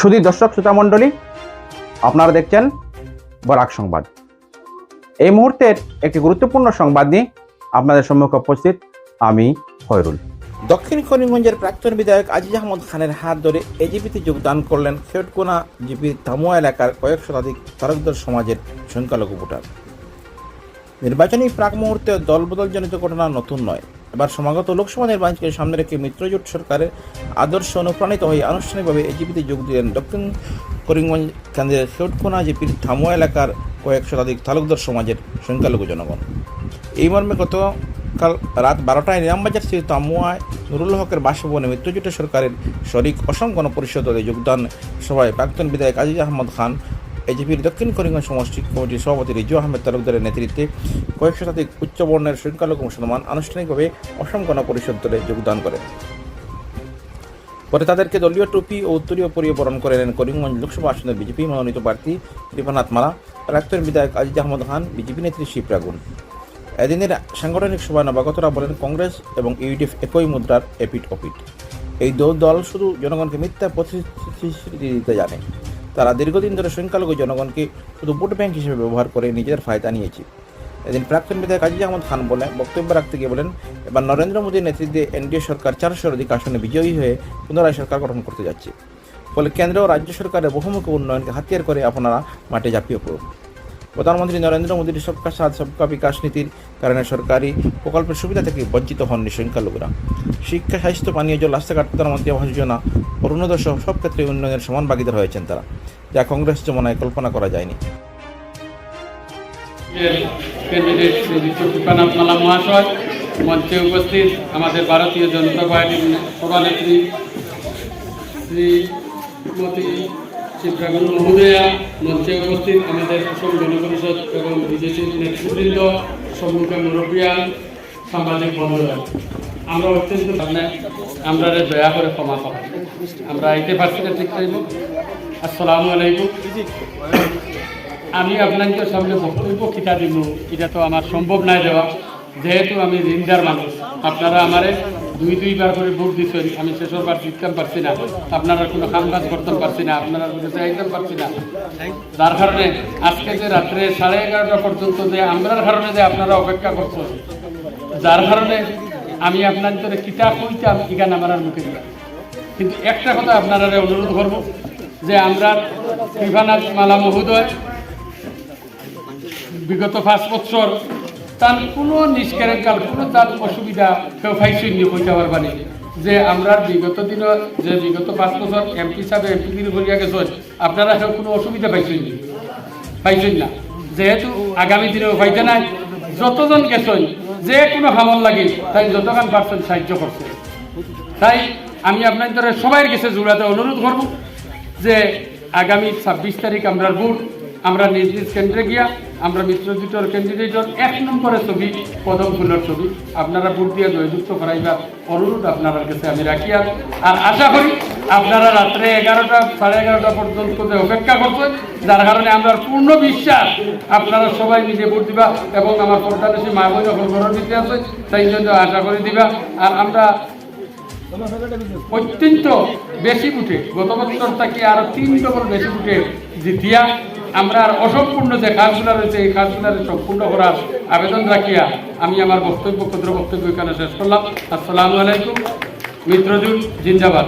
শুধু দর্শক, শ্রোতা মণ্ডলী, আপনারা দেখছেন বরাক সংবাদ। এই মুহূর্তের একটি গুরুত্বপূর্ণ সংবাদ নিয়ে আপনাদের সম্মুখে উপস্থিত আমি হয়রুল দক্ষিণ করিমগঞ্জের প্রাক্তন বিধায়ক আজিজ আহমদ খানের হাত ধরে এজিপিতে যোগদান করলেন খেটকোনা জিপির তামুয়া এলাকার কয়েক শতাধিক তারকদর সমাজের সংখ্যালঘু ভোটার। নির্বাচনী প্রাক মুহূর্তে দলবদলজনিত ঘটনা নতুন নয়। এবার সমাগত লোকসভা নির্বাচনকে সামনে রেখে মিত্রজোট সরকারের আদর্শ অনুপ্রাণিত হয়ে আনুষ্ঠানিকভাবে এজিপিতে যোগ দিলেন দক্ষিণ করিমগঞ্জ কেন্দ্রের খেটকোনা জিপির থামুয়া এলাকার কয়েক শতাধিক তালুকদার সমাজের সংখ্যালঘু জনগণ। এই মর্মে গতকাল রাত বারোটায় নিরামবাজার স্থিত তামুয়ায় নুরুল হকের বাসভবনে মিত্রজোটের সরকারের শরিক অসম গণপরিষদ যোগদান সভায় প্রাক্তন বিধায়ক আজিজ আহমদ খান এজিপির দক্ষিণ করিমগঞ্জ সমষ্টি কমিটির সভাপতি রিজু আহমেদ তালুকদারের নেতৃত্বে কয়েক শতাধিক উচ্চবর্ণের সংখ্যালঘু মুসলমান আনুষ্ঠানিকভাবে অসম গণপরিষদ দলে যোগদান করেন পরে তাদেরকে দলীয় টুপি ও উত্তরীয় পরিয়ে বরণ করে নেন করিমগঞ্জ লোকসভা আসনের বিজেপি মনোনীত প্রার্থী কৃপানাথ মালা, প্রাক্তন বিধায়ক আজিজ আহমদ খান, বিজেপি নেত্রী শিবরাগুন এদিনের সাংগঠনিক সভায় নবাগতরা বলেন, কংগ্রেস এবং ইউডিএফ একই মুদ্রার এপিট অপিট এই দল শুধু জনগণকে মিথ্যা প্রতিশ্রুতি দিতে জানে। তারা দীর্ঘদিন ধরে সংখ্যালঘু জনগণকে শুধু ভোট ব্যাংক হিসেবে ব্যবহার করে নিজেদের ফায়দা নিয়েছে। এদিন প্রাক্তন বিধায়ক আজিজ আহমদ খান বলে বক্তব্য রাখতে গিয়ে বলেন, এবার নরেন্দ্র মোদীর নেতৃত্বে এনডিএ সরকার চারশোর অধিক আসনে বিজয়ী হয়ে পুনরায় সরকার গঠন করতে যাচ্ছে। ফলে কেন্দ্র ও রাজ্য সরকারের বহুমুখী উন্নয়নকে হাতিয়ার করে আপনারা মাঠে ঝাঁপিয়ে পড়ুন। প্রধানমন্ত্রী নরেন্দ্র মোদীর সবকা সাথ, সবকা বিকাশ নীতির কারণে সরকারি প্রকল্পের সুবিধা থেকে বঞ্চিত হননি সংখ্যালঘুরা। শিক্ষা, স্বাস্থ্য পানীয় জল রাস্তাঘাট, প্রধানমন্ত্রী আবাস যোজনা, অরুণোদয় সব ক্ষেত্রে উন্নয়নের সমান ভাগিদার হয়েছেন তারা। যা কংগ্রেস জমানায় কল্পনা করা যায়নি। মহাশয়, মঞ্চে উপস্থিত আমাদের ভারতীয় জনতা পার্টির সভানেত্রী শ্রীমতী চিত্রাগুন মহোদয়া, মঞ্চে উপস্থিত আমাদের অসম গণপরিষদ এবং বিজেপির নেতৃবৃন্দ, সম্মুখে মুরব্বিয়ান সাংবাদিক বন্ধুরা। আমরা অত্যন্ত আমরা দয়া করে ক্ষমা পাবো আমরা আইতে পারছি না ঠিক চাইব আসসালামু আলাইকুম। আমি আপনাকে সামনে বক্তব্য কিতা দিব এটা তো আমার সম্ভব নাই দেওয়া। যেহেতু আমি রিন্দার মানুষ, আপনারা আমারে দুই দুইবার করে ভোট দিচ্ছেন আমি শেষের বার জিততাম পারছি না। আপনারা কোনো কাম কাজ করতে পারছি না। আপনারা কাছে পারছি না। যার কারণে আজকে যে রাত্রে সাড়ে এগারোটা পর্যন্ত যে আমরার কারণে যে আপনারা অপেক্ষা করছেন, যার কারণে আমি আপনাদের কিতাব কইতাম ইগান আমার আর মুখে দিলাম। কিন্তু একটা কথা আপনারা অনুরোধ করব যে আমরা কৃপানাথ মালা মহোদয়, বিগত পাঁচ বছর তার কোনো নিষ্কারের কোনো তার অসুবিধা কেউ নি কইতে পারবানি যে আমরা বিগত দিন, যে বিগত পাঁচ বছর এমপি হিসাবে এমপি দিন করিয়া গেছেন, আপনারা কেউ কোনো অসুবিধা পাইছেন পাইছেন না। যেহেতু আগামী দিনেও পাইতে নাই। যতজন গেছেন যে কোনো হামল লাগে, তাই যতক্ষণ পারছেন সাহায্য করছে। তাই আমি আপনার আপনাদের সবাই কাছে জোড়াতে অনুরোধ করব যে আগামী ছাব্বিশ তারিখ আমরা ভোট আমরা নিজ নিজ কেন্দ্রে গিয়া, আমরা মিত্রজোটের ক্যান্ডিডেটর এক নম্বরের ছবি, পদম ফুলের ছবি, আপনারা ভোট দিয়ে জয়যুক্ত করাইবার অনুরোধ আপনার কাছে আমি রাখি আর আর আশা করি আপনারা রাত্রে এগারোটা, সাড়ে এগারোটা পর্যন্ত যে অপেক্ষা করছেন, যার কারণে আমরা পূর্ণ বিশ্বাস আপনারা সবাই নিজে ভোট দিবা এবং আমার পর্দাদেশী মা বোন যখন ঘরের দিতে আছে তাই জন্য আশা করে দিবা। আর আমরা অত্যন্ত বেশি উঠে গত বছর থেকে আরও তিন ডবল বেশি ফুটে জিতিয়া আমরা আর অসম্পূর্ণ যে কাজগুলো রয়েছে, এই কাজগুলো সম্পূর্ণ করার আবেদন রাখিয়া আমি আমার বক্তব্য, ক্ষুদ্র বক্তব্য এখানে শেষ করলাম। আসসালামু আলাইকুম, মিত্রজুট, জিন্দাবাদ।